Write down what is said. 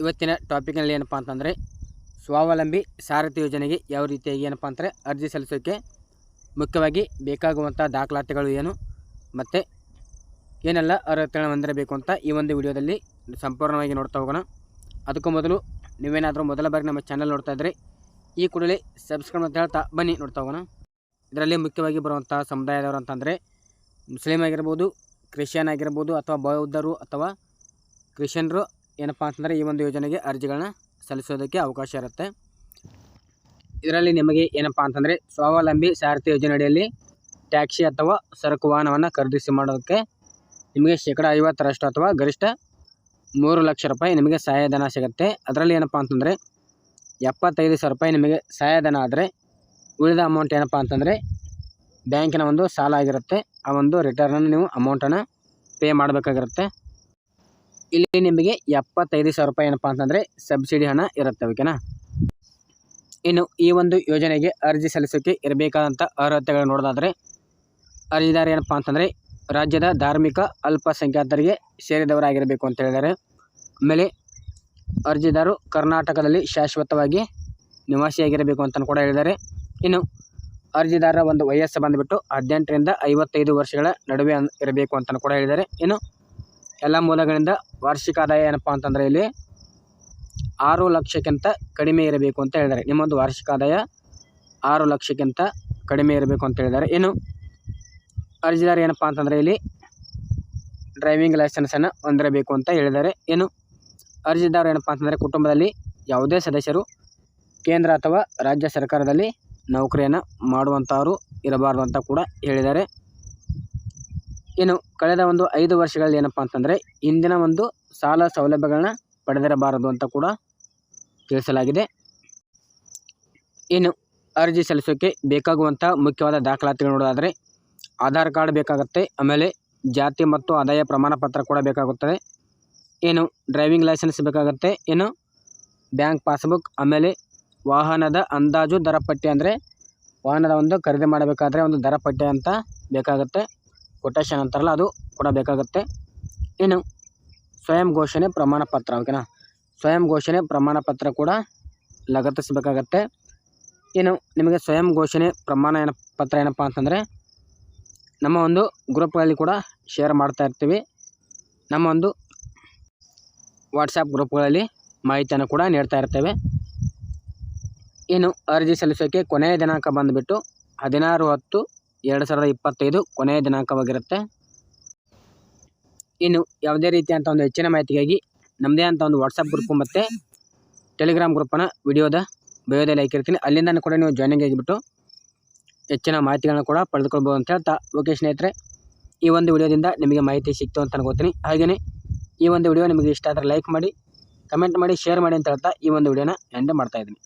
ಇವತ್ತಿನ ಟಾಪಿಕ್ನಲ್ಲಿ ಏನಪ್ಪ ಅಂತಂದರೆ ಸ್ವಾವಲಂಬಿ ಸಾರಥಿ ಯೋಜನೆಗೆ ಯಾವ ರೀತಿಯಾಗಿ ಏನಪ್ಪ ಅಂದರೆ ಅರ್ಜಿ ಸಲ್ಲಿಸೋಕ್ಕೆ ಮುಖ್ಯವಾಗಿ ಬೇಕಾಗುವಂಥ ದಾಖಲಾತಿಗಳು ಏನು ಮತ್ತು ಏನೆಲ್ಲ ಅರ್ಹತೆಗಳನ್ನು ಹೊಂದಿರಬೇಕು ಅಂತ ಈ ಒಂದು ವಿಡಿಯೋದಲ್ಲಿ ಸಂಪೂರ್ಣವಾಗಿ ನೋಡ್ತಾ ಹೋಗೋಣ. ಅದಕ್ಕೂ ಮೊದಲು ನೀವೇನಾದರೂ ಮೊದಲ ಬಾರಿ ನಮ್ಮ ಚಾನಲ್ ನೋಡ್ತಾ ಇದ್ದರೆ ಈ ಕೂಡಲೇ ಸಬ್ಸ್ಕ್ರೈಬ್ ಅಂತ ಹೇಳ್ತಾ ಬನ್ನಿ, ನೋಡ್ತಾ ಹೋಗೋಣ. ಇದರಲ್ಲಿ ಮುಖ್ಯವಾಗಿ ಬರುವಂಥ ಸಮುದಾಯದವರು ಅಂತಂದರೆ ಮುಸ್ಲಿಮ್ ಆಗಿರ್ಬೋದು, ಕ್ರಿಶ್ಚಿಯನ್ ಆಗಿರ್ಬೋದು ಅಥವಾ ಬೌದ್ಧರು ಅಥವಾ ಕ್ರಿಶ್ಚಿಯನ್ರು ಏನಪ್ಪ ಅಂತಂದರೆ ಈ ಒಂದು ಯೋಜನೆಗೆ ಅರ್ಜಿಗಳನ್ನ ಸಲ್ಲಿಸೋದಕ್ಕೆ ಅವಕಾಶ ಇರುತ್ತೆ. ಇದರಲ್ಲಿ ನಿಮಗೆ ಏನಪ್ಪ ಅಂತಂದರೆ ಸ್ವಾವಲಂಬಿ ಸಾರಥಿ ಯೋಜನೆ ಅಡಿಯಲ್ಲಿ ಟ್ಯಾಕ್ಸಿ ಅಥವಾ ಸರಕು ವಾಹನವನ್ನು ಖರೀದಿಸಿ ಮಾಡೋದಕ್ಕೆ ನಿಮಗೆ ಶೇಕಡ ಐವತ್ತರಷ್ಟು ಅಥವಾ ಗರಿಷ್ಠ ಮೂರು ಲಕ್ಷ ರೂಪಾಯಿ ನಿಮಗೆ ಸಹಾಯಧನ ಸಿಗುತ್ತೆ. ಅದರಲ್ಲಿ ಏನಪ್ಪ ಅಂತಂದರೆ ಎಪ್ಪತ್ತೈದು ಸಾವಿರ ರೂಪಾಯಿ ನಿಮಗೆ ಸಹಾಯಧನ ಆದರೆ ಉಳಿದ ಅಮೌಂಟ್ ಏನಪ್ಪ ಅಂತಂದರೆ ಬ್ಯಾಂಕಿನ ಒಂದು ಸಾಲ ಆಗಿರುತ್ತೆ. ಆ ಒಂದು ರಿಟರ್ನನ್ನು ನೀವು ಅಮೌಂಟನ್ನು ಪೇ ಮಾಡಬೇಕಾಗಿರುತ್ತೆ. ಇಲ್ಲಿ ನಿಮಗೆ ಎಪ್ಪತ್ತೈದು ಸಾವಿರ ರೂಪಾಯಿ ಏನಪ್ಪ ಅಂತಂದರೆ ಸಬ್ಸಿಡಿ ಹಣ ಇರುತ್ತೆ ಓಕೆನಾ ಇನ್ನು ಈ ಒಂದು ಯೋಜನೆಗೆ ಅರ್ಜಿ ಸಲ್ಲಿಸೋಕ್ಕೆ ಇರಬೇಕಾದಂಥ ಅರ್ಹತೆಗಳು ನೋಡೋದಾದರೆ, ಅರ್ಜಿದಾರ ಏನಪ್ಪ ಅಂತಂದರೆ ರಾಜ್ಯದ ಧಾರ್ಮಿಕ ಅಲ್ಪಸಂಖ್ಯಾತರಿಗೆ ಸೇರಿದವರಾಗಿರಬೇಕು ಅಂತ ಹೇಳಿದ್ದಾರೆ. ಆಮೇಲೆ ಅರ್ಜಿದಾರರು ಕರ್ನಾಟಕದಲ್ಲಿ ಶಾಶ್ವತವಾಗಿ ನಿವಾಸಿಯಾಗಿರಬೇಕು ಅಂತ ಕೂಡ ಹೇಳಿದ್ದಾರೆ. ಇನ್ನು ಅರ್ಜಿದಾರರ ಒಂದು ವಯಸ್ಸು ಬಂದುಬಿಟ್ಟು ಹದಿನೆಂಟರಿಂದ ಐವತ್ತೈದು ವರ್ಷಗಳ ನಡುವೆ ಇರಬೇಕು ಅಂತ ಕೂಡ ಹೇಳಿದ್ದಾರೆ. ಇನ್ನು ಎಲ್ಲ ಮೂಲಗಳಿಂದ ವಾರ್ಷಿಕ ಆದಾಯ ಏನಪ್ಪ ಅಂತಂದರೆ ಇಲ್ಲಿ ಆರು ಲಕ್ಷಕ್ಕಿಂತ ಕಡಿಮೆ ಇರಬೇಕು ಅಂತ ಹೇಳಿದ್ದಾರೆ. ನಿಮ್ಮೊಂದು ವಾರ್ಷಿಕ ಆದಾಯ ಆರು ಲಕ್ಷಕ್ಕಿಂತ ಕಡಿಮೆ ಇರಬೇಕು ಅಂತ ಹೇಳಿದ್ದಾರೆ. ಇನ್ನು ಅರ್ಜಿದಾರ ಏನಪ್ಪ ಅಂತಂದರೆ ಇಲ್ಲಿ ಡ್ರೈವಿಂಗ್ ಲೈಸೆನ್ಸನ್ನು ಹೊಂದಿರಬೇಕು ಅಂತ ಹೇಳಿದ್ದಾರೆ. ಏನು ಅರ್ಜಿದಾರ ಏನಪ್ಪ ಅಂತಂದರೆ ಕುಟುಂಬದಲ್ಲಿ ಯಾವುದೇ ಸದಸ್ಯರು ಕೇಂದ್ರ ಅಥವಾ ರಾಜ್ಯ ಸರ್ಕಾರದಲ್ಲಿ ನೌಕರಿಯನ್ನು ಮಾಡುವಂಥವರು ಇರಬಾರ್ದು ಅಂತ ಕೂಡ ಹೇಳಿದ್ದಾರೆ. ಇನ್ನು ಕಳೆದ ಒಂದು ಐದು ವರ್ಷಗಳಲ್ಲಿ ಏನಪ್ಪ ಅಂತಂದರೆ ಇಂದಿನ ಒಂದು ಸಾಲ ಸೌಲಭ್ಯಗಳನ್ನ ಪಡೆದಿರಬಾರದು ಅಂತ ಕೂಡ ತಿಳಿಸಲಾಗಿದೆ. ಏನು ಅರ್ಜಿ ಸಲ್ಲಿಸೋಕ್ಕೆ ಬೇಕಾಗುವಂಥ ಮುಖ್ಯವಾದ ದಾಖಲಾತಿಗಳು ನೋಡೋದಾದರೆ ಆಧಾರ್ ಕಾರ್ಡ್ ಬೇಕಾಗುತ್ತೆ, ಆಮೇಲೆ ಜಾತಿ ಮತ್ತು ಆದಾಯ ಪ್ರಮಾಣ ಪತ್ರ ಕೂಡ ಬೇಕಾಗುತ್ತದೆ. ಏನು ಡ್ರೈವಿಂಗ್ ಲೈಸೆನ್ಸ್ ಬೇಕಾಗುತ್ತೆ ಏನು ಬ್ಯಾಂಕ್ ಪಾಸ್ಬುಕ್, ಆಮೇಲೆ ವಾಹನದ ಅಂದಾಜು ದರ ಪಟ್ಟಿ ಅಂದರೆ ವಾಹನದ ಒಂದು ಖರೀದಿ ಮಾಡಬೇಕಾದ್ರೆ ಒಂದು ದರ ಪಟ್ಟಿ ಅಂತ ಬೇಕಾಗುತ್ತೆ. ಕೊಟೇಶನ್ ಅಂತಾರಲ್ಲ, ಅದು ಕೂಡ ಬೇಕಾಗುತ್ತೆ. ಇನ್ನು ಸ್ವಯಂ ಘೋಷಣೆ ಪ್ರಮಾಣ ಪತ್ರ ಓಕೆನಾ ಸ್ವಯಂ ಘೋಷಣೆ ಪ್ರಮಾಣ ಪತ್ರ ಕೂಡ ಲಗತ್ತಿಸಬೇಕಾಗತ್ತೆ. ಇನ್ನು ನಿಮಗೆ ಸ್ವಯಂ ಘೋಷಣೆ ಪ್ರಮಾಣ ಏನ, ಪತ್ರ ಏನಪ್ಪ ಅಂತಂದರೆ, ನಮ್ಮ ಒಂದು ಗ್ರೂಪ್ಗಳಲ್ಲಿ ಕೂಡ ಶೇರ್ ಮಾಡ್ತಾ ಇರ್ತೀವಿ. ನಮ್ಮ ಒಂದು ವಾಟ್ಸಪ್ ಗ್ರೂಪ್ಗಳಲ್ಲಿ ಮಾಹಿತಿಯನ್ನು ಕೂಡ ನೀಡ್ತಾ ಇರ್ತೇವೆ. ಇನ್ನು ಅರ್ಜಿ ಸಲ್ಲಿಸೋಕೆ ಕೊನೆಯ ದಿನಾಂಕ ಬಂದುಬಿಟ್ಟು ಹದಿನಾರು ಹತ್ತು ಎರಡು ಸಾವಿರದ ಇಪ್ಪತ್ತೈದು ಕೊನೆಯ ದಿನಾಂಕವಾಗಿರುತ್ತೆ. ಇನ್ನು ಯಾವುದೇ ರೀತಿಯಂಥ ಒಂದು ಹೆಚ್ಚಿನ ಮಾಹಿತಿಗಾಗಿ ನಮ್ಮದೇ ಅಂತ ಒಂದು ವಾಟ್ಸಪ್ ಗ್ರೂಪು ಮತ್ತು ಟೆಲಿಗ್ರಾಮ್ ಗ್ರೂಪನ್ನು ವಿಡಿಯೋದ ಬಯೋದಲ್ಲಿ ಹಾಕಿರ್ತೀನಿ. ಅಲ್ಲಿಂದ ಕೂಡ ನೀವು ಜಾಯ್ನಿಂಗ್ ಆಗಿಬಿಟ್ಟು ಹೆಚ್ಚಿನ ಮಾಹಿತಿಗಳನ್ನ ಕೂಡ ಪಡೆದುಕೊಳ್ಬೋದು ಅಂತ ಹೇಳ್ತಾ ಓಕೆ ಸ್ನೇಹಿತರೆ, ಈ ಒಂದು ವಿಡಿಯೋದಿಂದ ನಿಮಗೆ ಮಾಹಿತಿ ಸಿಕ್ತು ಅಂತ ಅನ್ಕೋತೀನಿ. ಹಾಗೆಯೇ ಈ ಒಂದು ವಿಡಿಯೋ ನಿಮಗೆ ಇಷ್ಟ ಆದರೆ ಲೈಕ್ ಮಾಡಿ ಕಮೆಂಟ್ ಮಾಡಿ ಶೇರ್ ಮಾಡಿ ಅಂತ ಹೇಳ್ತಾ ಈ ಒಂದು ವಿಡಿಯೋನ ಎಂಡ್ ಮಾಡ್ತಾಯಿದ್ದೀನಿ